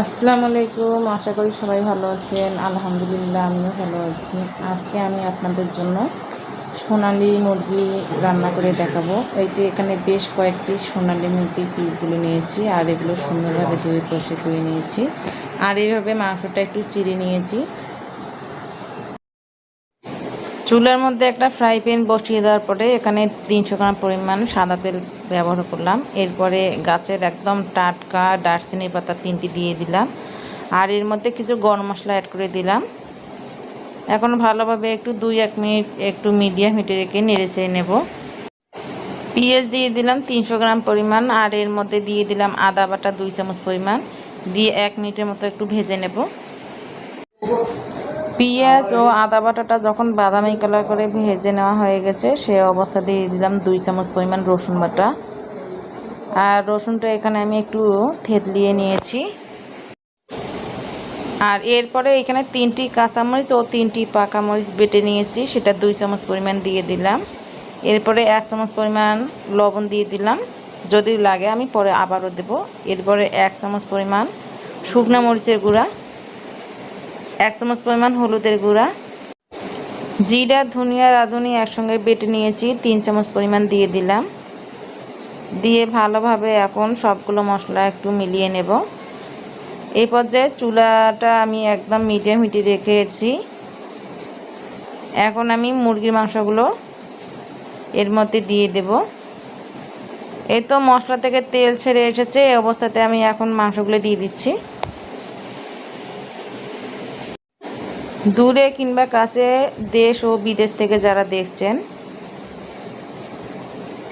আসসালামু আলাইকুম, আশা করি সবাই ভালো আছেন। আলহামদুলিল্লাহ, আমিও ভালো আছি। আজকে আমি আপনাদের জন্য সোনালি মুরগি রান্না করে দেখাবো। এইটি এখানে বেশ কয়েকটি সোনালি মুরগির পিসগুলো নিয়েছি, আর এগুলো সুন্দরভাবে ধুয়ে কষে ধুয়ে নিয়েছি। আর এইভাবে মাংসটা একটু চিড়ে নিয়েছি। চুলার মধ্যে একটা ফ্রাই প্যান বসিয়ে দেওয়ার পরে এখানে তিনশো গ্রাম পরিমাণ সাদা তেল ব্যবহার করলাম। এরপরে গাছের একদম টাটকা দারচিনি পাতা তিনটি দিয়ে দিলাম। আর এর মধ্যে কিছু গরম মশলা অ্যাড করে দিলাম। এখন ভালোভাবে একটু দুই, এক মিনিট একটু মিডিয়াম হিটে রেখে নেড়ে চেড়ে নেব। পেঁয়াজ দিয়ে দিলাম তিনশো গ্রাম পরিমাণ, আর এর মধ্যে দিয়ে দিলাম আদা বাটা দুই চামচ পরিমাণ। দিয়ে এক মিনিটের মতো একটু ভেজে নেব। পেঁয়াজ ও আদা বাটাটা যখন বাদামি কালার করে ভেজে নেওয়া হয়ে গেছে, সে অবস্থা দিয়ে দিলাম দুই চামচ পরিমাণ রসুন বাটা। আর রসুনটা এখানে আমি একটু থেতলিয়ে নিয়েছি। আর এরপরে এখানে তিনটি কাঁচামরিচ ও তিনটি পাকা মরিচ বেটে নিয়েছি, সেটা দুই চামচ পরিমাণ দিয়ে দিলাম। এরপরে এক চামচ পরিমাণ লবণ দিয়ে দিলাম। যদি লাগে আমি পরে আবারও দেব। এরপরে এক চামচ পরিমাণ শুকনো মরিচের গুঁড়া। এক চামচ পরিমাণ হলুদের গুঁড়া, জিরা, ধনিয়া, রাঁধুনি একসঙ্গে বেটে নিয়েছি, তিন চামচ পরিমাণ দিয়ে দিলাম। দিয়ে ভালোভাবে এখন সবগুলো মশলা একটু মিলিয়ে নেব। এই পর্যায়ে চুলাটা আমি একদম মিডিয়াম হিটে রেখেছি। এখন আমি মুরগির মাংসগুলো এর মধ্যে দিয়ে দেব। এই তো মশলা থেকে তেল ছেড়ে এসেছে, এই অবস্থাতে আমি এখন মাংসগুলো দিয়ে দিচ্ছি। দূরে কিংবা কাছে দেশ ও বিদেশ থেকে যারা দেখছেন,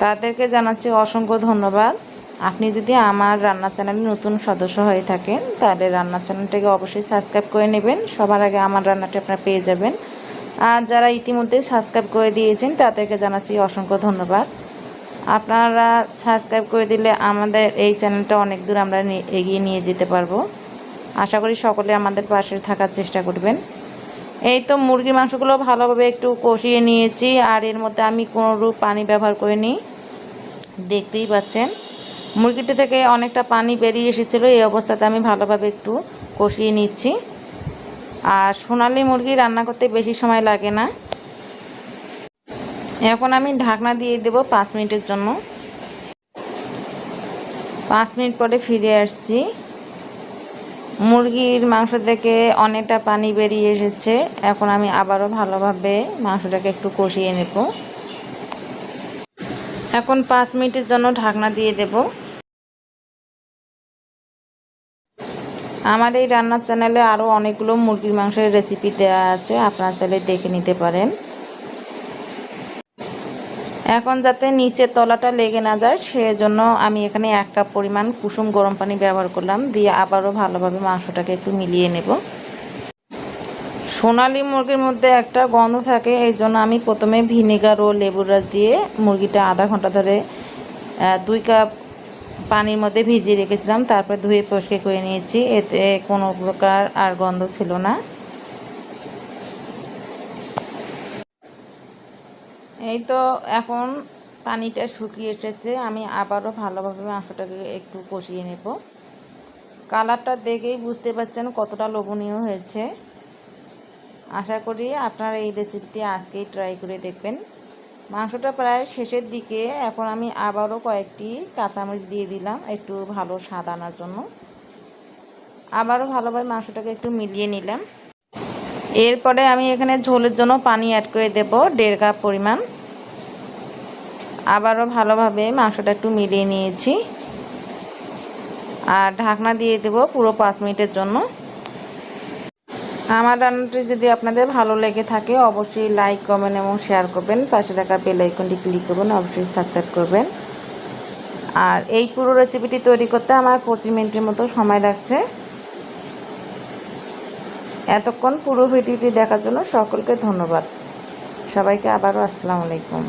তাদেরকে জানাচ্ছি অসংখ্য ধন্যবাদ। আপনি যদি আমার রান্নার চ্যানেলে নতুন সদস্য হয়ে থাকেন, তাহলে রান্নার চ্যানেলটাকে অবশ্যই সাবস্ক্রাইব করে নেবেন। সবার আগে আমার রান্নাটা আপনারা পেয়ে যাবেন। আর যারা ইতিমধ্যে সাবস্ক্রাইব করে দিয়েছেন, তাদেরকে জানাচ্ছি অসংখ্য ধন্যবাদ। আপনারা সাবস্ক্রাইব করে দিলে আমাদের এই চ্যানেলটা অনেক দূর আমরা এগিয়ে নিয়ে যেতে পারব। আশা করি সকলে আমাদের পাশে থাকার চেষ্টা করবেন। এই তো মুরগির মাংসগুলো ভালোভাবে একটু কষিয়ে নিয়েছি, আর এর মধ্যে আমি কোনো রূপ পানি ব্যবহার করিনি। দেখতেই পাচ্ছেন, মুরগিটি থেকে অনেকটা পানি বেরিয়ে এসেছিল, এই অবস্থাতে আমি ভালোভাবে একটু কষিয়ে নিচ্ছি। আর সোনালি মুরগি রান্না করতে বেশি সময় লাগে না। এখন আমি ঢাকনা দিয়ে দেব পাঁচ মিনিটের জন্য। পাঁচ মিনিট পরে ফিরে আসছি। মুরগির মাংস থেকে অনেকটা পানি বেরিয়ে এসেছে। এখন আমি আবারও ভালোভাবে মাংসটাকে একটু কষিয়ে নেব। এখন পাঁচ মিনিটের জন্য ঢাকনা দিয়ে দেব। আমার এই রান্নার চ্যানেলে আরও অনেকগুলো মুরগির মাংসের রেসিপি দেওয়া আছে, আপনারা চাইলে দেখে নিতে পারেন। এখন যাতে নিচের তলাটা লেগে না যায়, সেজন্য আমি এখানে এক কাপ পরিমাণ কুসুম গরম পানি ব্যবহার করলাম, দিয়ে আবারও ভালোভাবে মাংসটাকে একটু মিলিয়ে নেব। সোনালি মুরগির মধ্যে একটা গন্ধ থাকে, এই জন্য আমি প্রথমে ভিনেগার ও লেবুর রস দিয়ে মুরগিটা আধা ঘণ্টা ধরে দুই কাপ পানির মধ্যে ভিজিয়ে রেখেছিলাম, তারপরে ধুয়ে পরিষ্কার করে নিয়েছি, এতে কোনো প্রকার আর গন্ধ ছিল না। এই তো এখন পানিটা শুকিয়ে এসেছে, আমি আবারও ভালোভাবে মাংসটাকে একটু কষিয়ে নেব। কালারটা দেখেই বুঝতে পারছেন কতটা লোভনীয় হয়েছে। আশা করি আপনারা এই রেসিপিটি আজকেই ট্রাই করে দেখবেন। মাংসটা প্রায় শেষের দিকে, এখন আমি আবারও কয়েকটি কাঁচামরিচ দিয়ে দিলাম একটু ভালো স্বাদ আনার জন্য। আবারও ভালোভাবে মাংসটাকে একটু মিলিয়ে নিলাম। এরপরে আমি এখানে ঝোলের জন্য পানি অ্যাড করে দেব, দেড় কাপ পরিমাণ। আবারও ভালোভাবে মাংসটা একটু মিলিয়ে নিয়েছি। আর ঢাকনা দিয়ে দেব পুরো পাঁচ মিনিটের জন্য। আমার রান্নাটি যদি আপনাদের ভালো লেগে থাকে, অবশ্যই লাইক কমেন্ট এবং শেয়ার করবেন। পাশে থাকা বেল আইকনটি ক্লিক করবেন, অবশ্যই সাবস্ক্রাইব করবেন। আর এই পুরো রেসিপিটি তৈরি করতে আমার পঁচিশ মিনিটের মতো সময় লাগছে। এতক্ষণ পুরো ভিডিওটি দেখার জন্য সকলকে ধন্যবাদ। সবাইকে আবারও আসসালামু আলাইকুম।